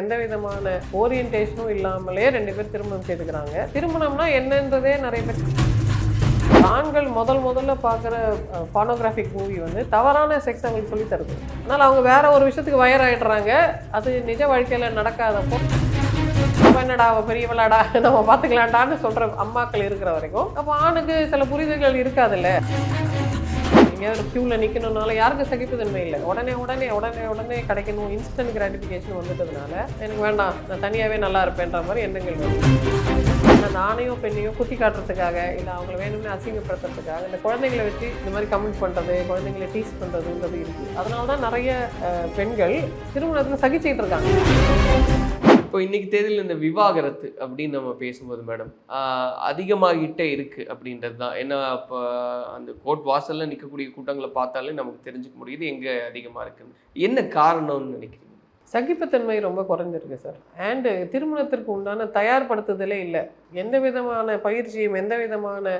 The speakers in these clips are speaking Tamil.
எந்த விதமான ஓரியன்டேஷனும் இல்லாமலே ரெண்டு பேர் திருமணம் செய்துக்கிறாங்க. திருமணம்னா என்னன்றதே நிறைய பேர் ஆண்கள் முதல் முதல்ல பார்க்குற பானோகிராஃபிக் மூவி வந்து தவறான செக்ஸ் அவங்களுக்கு சொல்லி தருது. அதனால் அவங்க வேற ஒரு விஷயத்துக்கு வயர் ஆகிடுறாங்க அது நிஜ வாழ்க்கையில் நடக்காதப்போ என்னடா அவள் பெரியவளாடா நம்ம பார்த்துக்கலாண்டான்னு சொல்கிற அம்மாக்கள் இருக்கிற வரைக்கும். அப்போ ஆணுக்கு சில புரிதல்கள் இருக்காதுல்ல. எங்கேயாவது க்யூவில் நிற்கணும்னால யாருக்கும் சகிப்புத்தன்மை இல்லை. உடனே உடனே உடனே உடனே கிடைக்கணும். இன்ஸ்டன்ட் கிராட்டிஃபிகேஷன் வந்துட்டதுனால எனக்கு வேண்டாம். நான் தனியாகவே நல்லா இருப்பேன்ற மாதிரி எண்ணங்கள் வரும். அந்த ஆணையோ பெண்ணையோ குத்தி காட்டுறதுக்காக இல்லை அவங்கள வேணும்னு அசிங்கப்படுத்துறதுக்காக இந்த குழந்தைங்களை வச்சு இந்த மாதிரி கமெண்ட் பண்ணுறது குழந்தைங்களை டீஸ் பண்ணுறதுன்றது இருக்குது அதனால தான் நிறைய பெண்கள் திருமணத்தில் சகிச்சுக்கிட்டு இருக்காங்க. இப்போ இன்னைக்கு தேதியில் இந்த விவாகரத்து அப்படின்னு நம்ம பேசும்போது மேடம் அதிகமாகிட்டே இருக்குது அப்படின்றது தான். ஏன்னா இப்போ அந்த கோர்ட் வாசலில் நிற்கக்கூடிய கூட்டங்களை பார்த்தாலே நமக்கு தெரிஞ்சுக்க முடியுது எங்கே அதிகமாக இருக்குன்னு. என்ன காரணம்னு நினைக்கிறீங்க? சகிப்புத்தன்மை ரொம்ப குறைஞ்சிருக்கு சார் அண்டு திருமணத்திற்கு உண்டான தயார்படுத்துதலே இல்லை. எந்த விதமான பயிற்சியும் எந்த விதமான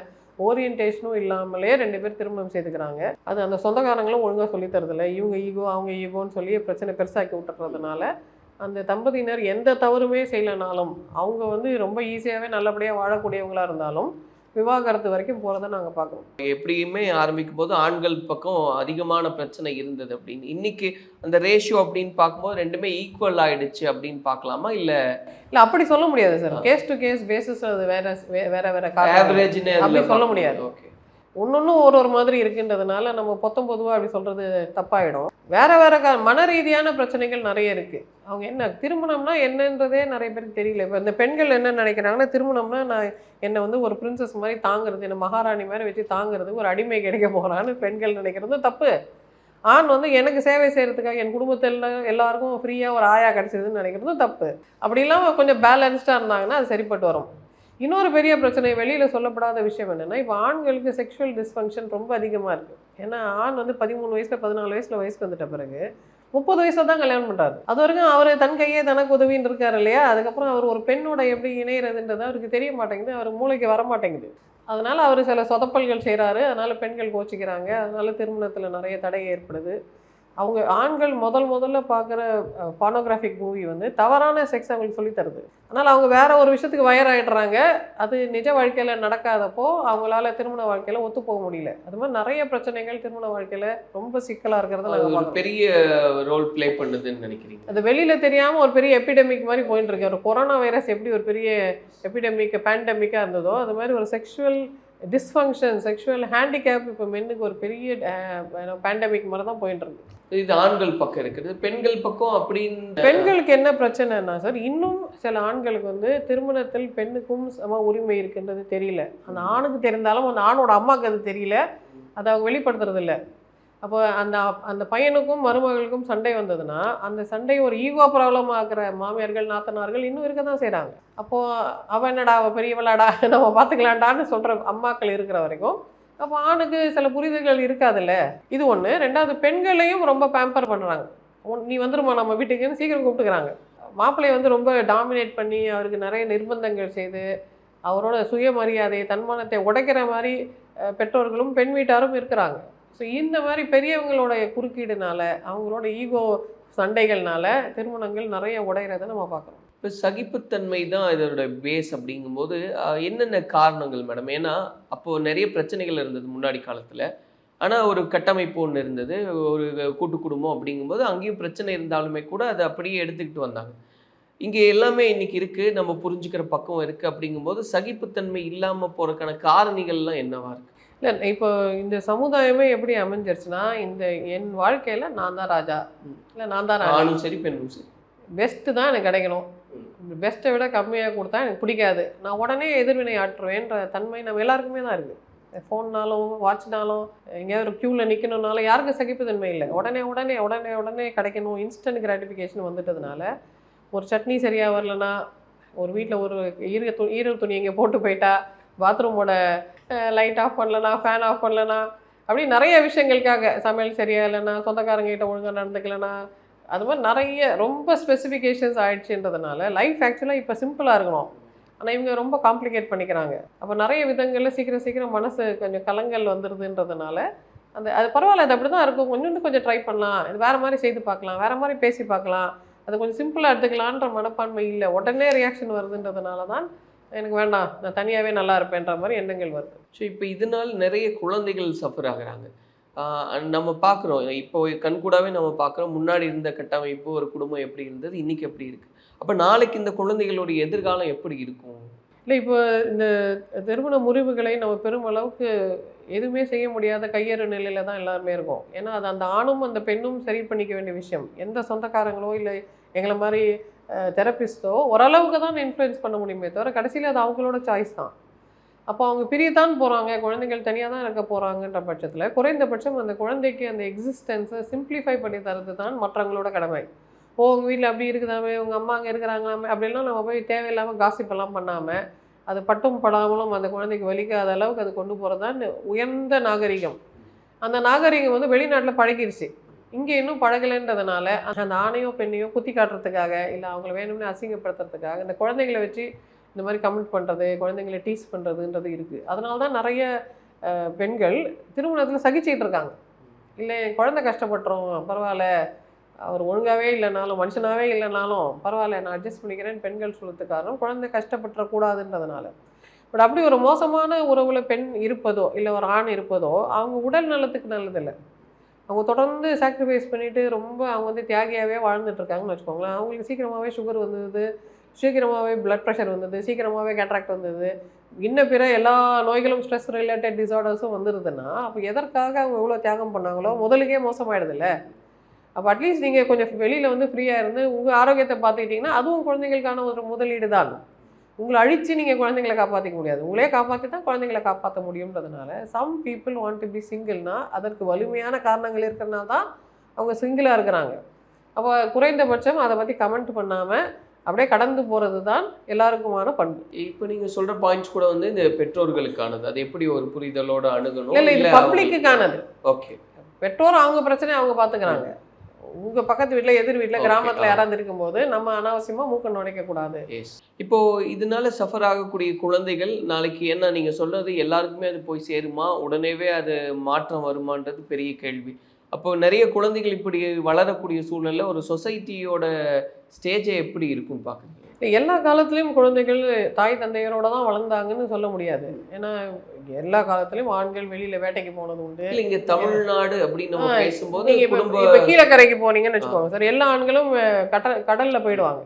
ஓரியன்டேஷனும் இல்லாமலே ரெண்டு பேர் திருமணம் செய்துக்கிறாங்க. அது அந்த சொந்தக்காரங்களும் ஒழுங்காக சொல்லித்தரதில்லை இவங்க ஈகோ அவங்க ஈகோன்னு சொல்லி பிரச்சனை பெருசாக்கி விட்டுறதுனால அந்த தம்பதியினர் எந்த தவறுமே செய்யலைனாலும் அவங்க வந்து ரொம்ப ஈஸியாகவே நல்லபடியாக வாழக்கூடியவங்களா இருந்தாலும் விவாகரத்து வரைக்கும் போகிறத நாங்கள் பார்க்குறோம் எப்படியுமே ஆரம்பிக்கும் போது ஆண்கள் பக்கம் அதிகமான பிரச்சனை இருந்தது அப்படின்னு. இன்னைக்கு அந்த ரேஷியோ அப்படின்னு பார்க்கும்போது ரெண்டுமே ஈக்குவல் ஆயிடுச்சு அப்படின்னு பார்க்கலாமா? இல்ல இல்லை அப்படி சொல்ல முடியாது sir case to case basis அது வேற வேற வேற ஆவரேஜ்னு அப்படி சொல்ல முடியாது. ஓகே ஒன்னொன்னும் ஒரு ஒரு மாதிரி இருக்குன்றதுனால நம்ம பொத்தம் பொதுவாக அப்படி சொல்கிறது தப்பாயிடும். வேறு வேறு க மன ரீதியான பிரச்சனைகள் நிறைய இருக்குது அவங்க என்ன திருமணம்னா என்னன்றதே நிறைய பேருக்கு தெரியல. இப்போ இந்த பெண்கள் என்ன நினைக்கிறாங்கன்னா திருமணம்னா நான் என்னை வந்து ஒரு பிரின்சஸ் மாதிரி தாங்குறது என்னை மகாராணி மாதிரி வச்சு தாங்குறதுக்கு ஒரு அடிமை கிடைக்க போகிறான்னு பெண்கள் நினைக்கிறது தப்பு. ஆண் வந்து எனக்கு சேவை செய்கிறதுக்காக என் குடும்பத்தில் எல்லாருக்கும் ஃப்ரீயாக ஒரு ஆயா கிடச்சிதுன்னு நினைக்கிறதும் தப்பு. அப்படி இல்லாமல் கொஞ்சம் பேலன்ஸ்டாக இருந்தாங்கன்னா அது சரிப்பட்டு வரும். இன்னொரு பெரிய பிரச்சனை வெளியில் சொல்லப்படாத விஷயம் என்னென்னா இப்போ ஆண்களுக்கு செக்ஷுவல் டிஸ்ஃபங்க்ஷன் ரொம்ப அதிகமாக இருக்குது ஏன்னா ஆண் வந்து பதிமூணு வயசில் பதினாலு வயசில் வயசுக்கு வந்துட்ட பிறகு முப்பது வயசில் தான் கல்யாணம் பண்ணுறாரு அது வரைக்கும் அவர் தன் கையே தனக்கு உதவின்னு இருக்கார் இல்லையா? அதுக்கப்புறம் அவர் ஒரு பெண்ணோட எப்படி இணையிறதுன்றது அவருக்கு தெரிய மாட்டேங்குது அவர் மூளைக்கு வர மாட்டேங்குது. அதனால் அவர் சில சொதப்பல்கள் செய்கிறாரு அதனால் பெண்கள் கோச்சிக்கிறாங்க அதனால் திருமணத்தில் நிறைய தடை ஏற்படுது. அவங்க ஆண்கள் முதல் முதல்ல பார்க்குற பானோகிராஃபிக் மூவி வந்து தவறான செக்ஸ் அவங்களுக்கு சொல்லி தருது. அதனால் அவங்க வேற ஒரு விஷயத்துக்கு வயர் ஆயிடுறாங்க அது நிஜ வாழ்க்கையில் நடக்காதப்போ அவங்களால திருமண வாழ்க்கையில் ஒத்து போக முடியல. அது மாதிரி நிறைய பிரச்சனைகள் திருமண வாழ்க்கையில் ரொம்ப சிக்கலாக இருக்கிறத ஒரு பெரிய ரோல் ப்ளே பண்ணுதுன்னு நினைக்கிறீங்க? அது வெளியில் தெரியாமல் ஒரு பெரிய எபிடமிக் மாதிரி போயிட்டு இருக்கு. ஒரு கொரோனா வைரஸ் எப்படி ஒரு பெரிய எபிடமிக் பேண்டமிக்காக இருந்ததோ அது மாதிரி ஒரு செக்ஷுவல் டிஸ்ஃபங்க்ஷன் செக்ஷுவல் ஹேண்டிகேப் இப்போ மென்னுக்கு ஒரு பெரிய பேண்டமிக் மாதிரி தான் போயிட்டு இருக்கு. இது ஆண்கள் பக்கம் இருக்குது. பெண்கள் பக்கம் அப்படின்னு பெண்களுக்கு என்ன பிரச்சனைனா சார் இன்னும் சில ஆண்களுக்கு வந்து திருமணத்தில் பெண்ணுக்கும் சம உரிமை இருக்குன்றது தெரியல. அந்த ஆணுக்கு தெரிந்தாலும் அந்த ஆணோட அம்மாவுக்கு அது தெரியல. அதை அவங்க வெளிப்படுத்துறது இல்ல அப்போ அந்த அந்த பையனுக்கும் மருமகளுக்கும் சண்டை வந்ததுன்னா அந்த சண்டை ஒரு ஈகோ ப்ராப்ளம் ஆகிற மாமியார்கள் நாத்தனார்கள் இன்னும் இருக்க தான் செய்கிறாங்க அப்போது அவள் என்னடா அவள் பெரியவளாடா நம்ம பார்த்துக்கலாண்டான்னு சொல்கிற அம்மாக்கள் இருக்கிற வரைக்கும் அப்போ ஆணுக்கு சில புரிதல்கள் இருக்காதுல்ல? இது ஒன்று ரெண்டாவது பெண்களையும் ரொம்ப பேம்பர் பண்ணுறாங்க நீ வந்துருமா நம்ம வீட்டுக்குன்னு சீக்கிரம் கூப்பிட்டுக்கிறாங்க. மாப்பிள்ளையை வந்து ரொம்ப டாமினேட் பண்ணி அவருக்கு நிறைய நிர்பந்தங்கள் செய்து அவரோட சுயமரியாதை தன்மானத்தை உடைக்கிற மாதிரி பெற்றோர்களும் பெண் வீட்டாரும் இருக்கிறாங்க. ஸோ இந்த மாதிரி பெரியவங்களோட குறுக்கீடுனால அவங்களோட ஈகோ சண்டைகள்னால திருமணங்கள் நிறைய உடையிறத நம்ம பார்க்குறோம். இப்போ சகிப்புத்தன்மை தான் இதோட பேஸ் அப்படிங்கும்போது என்னென்ன காரணங்கள் மேடம்? ஏன்னா அப்போது நிறைய பிரச்சனைகள் இருந்தது முன்னாடி காலத்தில். ஆனால் ஒரு கட்டமைப்பு ஒன்று இருந்தது. ஒரு கூட்டு குடும்பம் அப்படிங்கும்போது அங்கேயும் பிரச்சனை இருந்தாலுமே கூட அதை அப்படியே எடுத்துக்கிட்டு வந்தாங்க. இங்கே எல்லாமே இன்றைக்கி இருக்குது நம்ம புரிஞ்சுக்கிற பக்கம் இருக்குது அப்படிங்கும்போது சகிப்புத்தன்மை இல்லாமல் போகிறதுக்கான காரணிகள்லாம் என்னவா இருக்குது இல்லை இப்போ இந்த சமுதாயமே எப்படி அமைஞ்சிருச்சுன்னா இந்த என் வாழ்க்கையில் நான் தான் ராஜா. இல்லை நான் தான் ஆணும் சரி பெண்ணும் சரி. பெஸ்ட்டு தான் எனக்கு கிடைக்கணும். பெஸ்ட்டை விட கம்மியாக கொடுத்தா எனக்கு பிடிக்காது. நான் உடனே எதிர்வினை ஆற்றுவேன்ற தன்மை நம்ம எல்லாருக்குமே தான் இருக்குது ஃபோன்னாலும் வாட்ச்னாலும் எங்கேயாவது ஒரு க்யூவில் நிற்கணும்னாலும் யாருக்கும் சகிப்புத்தன்மை இல்லை. உடனே உடனே உடனே உடனே கிடைக்கணும். இன்ஸ்டன்ட் கிராட்டிஃபிகேஷன் வந்துட்டதுனால ஒரு சட்னி சரியாக வரலனா ஒரு வீட்டில் ஒரு ஈர து ஈர துணி இங்கே போட்டு போயிட்டா பாத்ரூமோட லைட் ஆஃப் பண்ணலனா ஃபேன் ஆஃப் பண்ணலனா அப்படி நிறைய விஷயங்களுக்காக சமையல் சரியா இல்லைன்னா சொந்தக்காரங்கிட்ட ஒழுங்காக நடந்துக்கலனா அது மாதிரி நிறைய ரொம்ப ஸ்பெசிஃபிகேஷன்ஸ் ஆயிடுச்சுன்றதுனால லைஃப் ஆக்சுவலாக இப்போ சிம்பிளாக இருக்கணும். ஆனால் இவங்க ரொம்ப காம்ப்ளிகேட் பண்ணிக்கிறாங்க. அப்போ நிறைய விதங்களில் சீக்கிரம் சீக்கிரம் மனசு கொஞ்சம் கலங்கல் வந்துடுதுன்றதுனால அந்த அது பரவாயில்ல அது அப்படி தான் இருக்கும். கொஞ்சோண்டு கொஞ்சம் ட்ரை பண்ணலாம். இது வேறு மாதிரி செய்து பார்க்கலாம். வேறு மாதிரி பேசி பார்க்கலாம். அதை கொஞ்சம் சிம்பிளாக எடுத்துக்கலான்ற மனப்பான்மை இல்லை. உடனே ரியாக்ஷன் வருதுன்றதுனால தான் எனக்கு வேண்டாம் நான் தனியாகவே நல்லா இருப்பேன்ற மாதிரி எண்ணங்கள் வருது. ஸோ இப்போ இதனால் நிறைய குழந்தைகள் சஃபர் ஆகுறாங்க. நம்ம பார்க்குறோம் இப்போ கண்கூடாவே நம்ம பார்க்குறோம் முன்னாடி இருந்த கட்டமைப்பு ஒரு குடும்பம் எப்படி இருந்தது இன்னைக்கு எப்படி இருக்கு? அப்போ நாளைக்கு இந்த குழந்தைகளுடைய எதிர்காலம் எப்படி இருக்கும்? இல்லை இப்போ இந்த திருமண முறிவுகளை நம்ம பெருமளவுக்கு எதுவுமே செய்ய முடியாத கையறு நிலையில தான் எல்லாருமே இருக்கோம். ஏன்னா அது அந்த ஆணும் அந்த பெண்ணும் சரி பண்ணிக்க வேண்டிய விஷயம். எந்த சொந்தக்காரங்களோ இல்லை எங்களை மாதிரி தெரப்பிஸ்டோ ஓரளவுக்கு தான் இன்ஃப்ளூயன்ஸ் பண்ண முடியுமே தவிர கடைசியில் அது அவங்களோட சாய்ஸ் தான். அப்போ அவங்க பிரியத்தான் போகிறாங்க குழந்தைகள் தனியாக தான் இருக்க போகிறாங்கன்ற பட்சத்தில் குறைந்தபட்சம் அந்த குழந்தைக்கு அந்த எக்ஸிஸ்டன்ஸை சிம்பிளிஃபை பண்ணி தரது தான் மற்றவங்களோட கடமை. ஓ உங்கள் வீட்டில் அப்படி இருக்குதாமே உங்கள் அம்மா அங்கே இருக்கிறாங்களாமே அப்படிலாம் நம்ம போய் தேவையில்லாமல் காசிப்பெல்லாம் பண்ணாமல் அது பட்டும் படாமலும் அந்த குழந்தைக்கு வலிக்காத அளவுக்கு அது கொண்டு போகிறது தான் உயர்ந்த நாகரிகம். அந்த நாகரிகம் வந்து வெளிநாட்டில் பழகிடுச்சு இங்கே இன்னும் பழகலைன்றதுனால அந்த ஆணையோ பெண்ணையோ குத்தி காட்டுறதுக்காக இல்லை அவங்கள வேணும்னு அசிங்கப்படுத்துறதுக்காக இந்த குழந்தைங்களை வச்சு இந்த மாதிரி கமெண்ட் பண்ணுறது குழந்தைங்களை டீஸ் பண்ணுறதுன்றது இருக்குது அதனால தான் நிறைய பெண்கள் திருமணத்தில் சகிச்சிக்கிட்டு இருக்காங்க. இல்லை என் குழந்தை கஷ்டப்பட்டுரும் பரவாயில்ல அவர் ஒழுங்காகவே இல்லைனாலும் மனுஷனாகவே இல்லைனாலும் பரவாயில்ல நான் அட்ஜஸ்ட் பண்ணிக்கிறேன்னு பெண்கள் சொல்லுறதுக்கு காரணம் குழந்தை கஷ்டப்பட்டுறக்கூடாதுன்றதுனால. பட் அப்படி ஒரு மோசமான உறவில் பெண் இருப்பதோ இல்லை ஒரு ஆண் இருப்பதோ அவங்க உடல் நலத்துக்கு நல்லதில்லை. அவங்க தொடர்ந்து சாக்ரிஃபைஸ் பண்ணிவிட்டு ரொம்ப அவங்க வந்து தியாகியாகவே வாழ்ந்துட்டுருக்காங்கன்னு வச்சுக்கோங்களேன். அவங்களுக்கு சீக்கிரமாகவே சுகர் வந்தது சீக்கிரமாகவே பிளட் ப்ரெஷர் வந்தது சீக்கிரமாகவே கேட்ராக்ட் வந்தது. இன்ன பிற எல்லா நோய்களும் ஸ்ட்ரெஸ் ரிலேட்டட் டிசார்டர்ஸும் வந்துடுதுன்னா அப்போ எதற்காக அவங்க எவ்வளோ தியாகம் பண்ணாங்களோ முதலுக்கே மோசமாயிடுதுல்ல. அப்போ அட்லீஸ்ட் நீங்கள் கொஞ்சம் வெளியில் வந்து ஃப்ரீயாக இருந்து உங்கள் ஆரோக்கியத்தை பார்த்துக்கிட்டிங்கன்னா அதுவும் குழந்தைங்களுக்கான ஒரு முதலீடு தான் உங்களை அழித்து நீங்கள் குழந்தைங்களை காப்பாற்றிக்க முடியாது. உங்களே காப்பாற்றி தான் குழந்தைங்களை காப்பாற்ற முடியுன்றதுனால some people want to be சிங்கிள்னா அதற்கு வலிமையான காரணங்கள் இருக்கிறனால தான் அவங்க சிங்கிளாக இருக்கிறாங்க. அப்போ குறைந்தபட்சம் அதை பற்றி கமெண்ட் பண்ணாமல் அப்படியே கடந்து போகிறது தான் எல்லாருக்குமான பண்பு. இப்போ நீங்க சொல்ற பாயிண்ட்ஸ் கூட வந்து இந்த பெற்றோர்களுக்கானது. அது எப்படி ஒரு புரிதலோட அணுகணும்? இல்லை இது பப்ளிக்குக்கானது ஓகே பெற்றோர் அவங்க பிரச்சனையை அவங்க பார்த்துக்கிறாங்க உங்கள் பக்கத்து வீட்டில் எதிர் வீட்டில் கிராமத்தில். யாராவது இருக்கும்போது நம்ம அனாவசியமாக மூக்க நுழைக்கக்கூடாது எஸ் இப்போ இதனால சஃபர் ஆகக்கூடிய குழந்தைகள் நாளைக்கு என்ன நீங்க சொல்றது எல்லாருக்குமே அது போய் சேருமா? உடனேவே அது மாற்றம் வருமான்றது பெரிய கேள்வி. அப்போ நிறைய குழந்தைகள் இப்படி வளரக்கூடிய சூழ்நிலை ஒரு சொசைட்டியோட ஸ்டேஜை எப்படி இருக்கும் பார்க்குறீங்க எல்லா காலத்துலேயும் குழந்தைகள் தாய் தந்தையரோட தான் வளர்ந்தாங்கன்னு சொல்ல முடியாது. ஏன்னா எல்லா காலத்துலேயும் ஆண்கள் வெளியில் வேட்டைக்கு போனது உண்டு. இங்க தமிழ்நாடு அப்படின்னு நம்ம பேசும்போது இப்ப கீழக்கரைக்கு போனீங்கன்னு வச்சுக்கோங்க சார். எல்லா ஆண்களும் கடல் கடல்ல போயிடுவாங்க.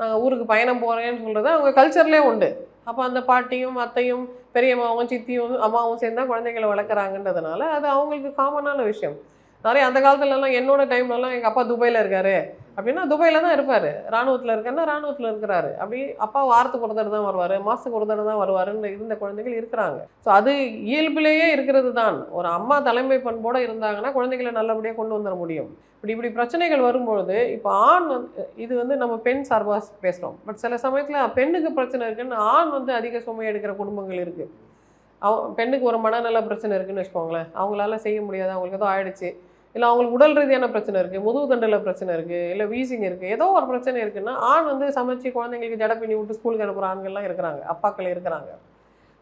நாங்கள் ஊருக்கு பயணம் போறேன்னு சொல்றது அவங்க கல்ச்சர்லேயே உண்டு. அப்போ அந்த பாட்டியும் அத்தையும் பெரியம்மாவும் சித்தியும் அம்மாவும் சேர்ந்தா குழந்தைகளை வளர்க்குறாங்கன்றதுனால அது அவங்களுக்கு காமனான விஷயம். நிறைய அந்த காலத்துலலாம் என்னோட டைம்லலாம் எங்கள் அப்பா துபாயில் இருக்காரு. அப்படின்னா துபாயில் தான் இருப்பார். ராணுவத்தில் இருக்கன்னா ராணுவத்தில் இருக்கிறாரு. அப்படி அப்பா வாரத்துக்கு ஒரு தடவை தான் வருவார். மாதத்துக்கு ஒரு தடவை தான் வருவாருன்னு இருந்த குழந்தைகள் இருக்கிறாங்க. ஸோ அது இயல்பிலேயே இருக்கிறது தான். ஒரு அம்மா தலைமை பண்போடு இருந்தாங்கன்னா குழந்தைகளை நல்லபடியாக கொண்டு வந்துட முடியும். இப்படி இப்படி பிரச்சனைகள் வரும்பொழுது இப்போ ஆண் வந்து இது வந்து நம்ம பெண் சார்பாக பேசுகிறோம் பட் சில சமயத்தில் பெண்ணுக்கு பிரச்சனை இருக்குன்னு ஆண் வந்து அதிக சுமை எடுக்கிற குடும்பங்கள் இருக்குது அவ பெண்ணுக்கு ஒரு மனநல பிரச்சனை இருக்குன்னு வச்சுக்கோங்களேன். அவங்களால செய்ய முடியாது. அவங்களுக்கு ஏதோ ஆயிடுச்சு. இல்லை அவங்களுக்கு உடல் ரீதியான பிரச்சனை இருக்குது முதுகு தண்டில் பிரச்சனை இருக்குது இல்லை வீசிங் இருக்குது ஏதோ ஒரு பிரச்சனை இருக்குன்னா ஆண் வந்து சமைச்சு குழந்தைங்களுக்கு ஜட பின்னி விட்டு ஸ்கூலுக்கு அனுப்புகிற ஆண்கள்லாம் இருக்கிறாங்க அப்பாக்கள் இருக்கிறாங்க.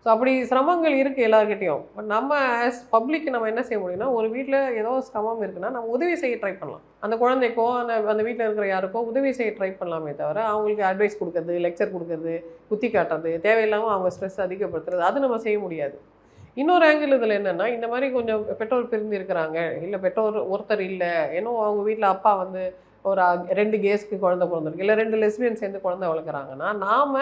ஸோ அப்படி சிரமங்கள் இருக்குது எல்லாருக்கிட்டையும் பட் நம்ம ஆஸ் பப்ளிக் நம்ம என்ன செய்ய முடியும்னா ஒரு வீட்டில் ஏதோ சிரமம் இருக்குன்னா நம்ம உதவி செய்ய ட்ரை பண்ணலாம். அந்த குழந்தைக்கோ அந்த அந்த வீட்டில் இருக்கிற யாருக்கோ உதவி செய்ய ட்ரை பண்ணலாமே தவிர அவங்களுக்கு அட்வைஸ் கொடுக்கறது லெக்சர் கொடுக்கறது குத்தி காட்டுறது தேவையில்லாமல் அவங்க ஸ்ட்ரெஸ் அதிகப்படுத்துறது அது நம்ம செய்ய முடியாது. இன்னொரு ஆங்கிள் இதில் என்னென்னா இந்த மாதிரி கொஞ்சம் பெற்றோர் பிரிந்து இருக்கிறாங்க இல்லை பெற்றோர் ஒருத்தர் இல்லை. ஏன்னோ அவங்க வீட்டில் அப்பா வந்து ஒரு அ- ரெண்டு கேஸ்க்கு குழந்தை பிறந்திருக்கு. இல்லை ரெண்டு லெஸ்பியன் சேர்ந்து குழந்தை வளர்க்குறாங்கன்னா நாம்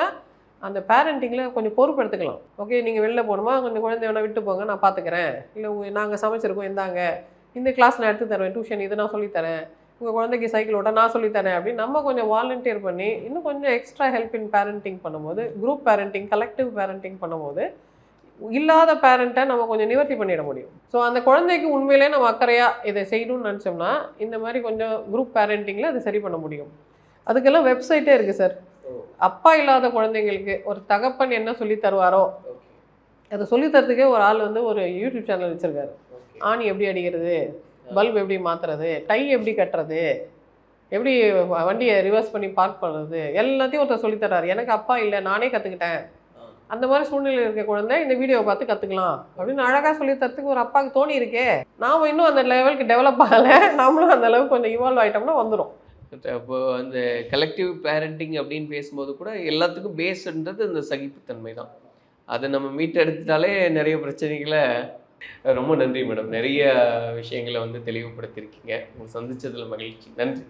அந்த பேரண்டிங்கில் கொஞ்சம் பொறுப்பெடுத்துக்கலாம். ஓகே நீங்கள் வெளில போகணுமா? கொஞ்சம் குழந்தை வேணால் விட்டு போங்க நான் பார்த்துக்கிறேன். இல்லை உங்கள் நாங்கள் சமைச்சிருக்கோம் இந்தாங்க. இந்த கிளாஸ் நான் எடுத்து தருவேன் டியூஷன் இதை நான் சொல்லித்தரேன் உங்கள் குழந்தைக்கு சைக்கிள் ஓட்ட நான் சொல்லித்தரேன் அப்படின்னு நம்ம கொஞ்சம் வாலண்டியர் பண்ணி இன்னும் கொஞ்சம் எக்ஸ்ட்ரா ஹெல்ப் இன் பேரண்டிங் பண்ணும்போது குரூப் பேரண்டிங் கலெக்டிவ் பேரண்டிங் பண்ணும்போது இல்லாத பேரண்ட்டை நம்ம கொஞ்சம் நிவர்த்தி பண்ணிட முடியும். ஸோ அந்த குழந்தைக்கு உண்மையிலே நம்ம அக்கறையாக இதை செய்யணும்னு நினச்சோம்னா இந்த மாதிரி கொஞ்சம் குரூப் பேரண்டிங்கில் அது சரி பண்ண முடியும். அதுக்கெல்லாம் வெப்சைட்டே இருக்குது சார் அப்பா இல்லாத குழந்தைங்களுக்கு ஒரு தகப்பன் என்ன சொல்லி தருவாரோ அதை சொல்லி தரத்துக்கே ஒரு ஆள் வந்து ஒரு யூடியூப் சேனல் வச்சுருக்காரு. ஆணி எப்படி அடிக்கிறது பல்ப் எப்படி மாற்றுறது டை எப்படி கட்டுறது எப்படி வண்டியை ரிவர்ஸ் பண்ணி பார்க் பண்ணுறது எல்லாத்தையும் ஒருத்தர் சொல்லித் தர்றாரு. எனக்கு அப்பா இல்லை நானே கற்றுக்கிட்டேன் அந்த மாதிரி சூழ்நிலையில் இருக்க குழந்தை இந்த வீடியோவை பார்த்து கற்றுக்கலாம் அப்படின்னு அழகாக சொல்லி தரத்துக்கு ஒரு அப்பாவுக்கு தோணி இருக்கே. நாம் இன்னும் அந்த லெவலுக்கு டெவலப் ஆகலை. நாமளும் அந்த அளவுக்கு கொஞ்சம் இவால்வ் ஆகிட்டோம்னா வந்துடும் இப்போ அந்த கலெக்டிவ் பேரண்டிங் அப்படின்னு பேசும்போது கூட எல்லாத்துக்கும் பேஸ்ன்றது இந்த சகிப்புத்தன்மை தான். அதை நம்ம மீட் எடுத்துட்டாலே நிறைய பிரச்சனைகளை ரொம்ப நன்றி மேடம் நிறைய விஷயங்களை வந்து தெளிவுபடுத்தியிருக்கீங்க. சந்தித்ததில் மகிழ்ச்சி. நன்றி.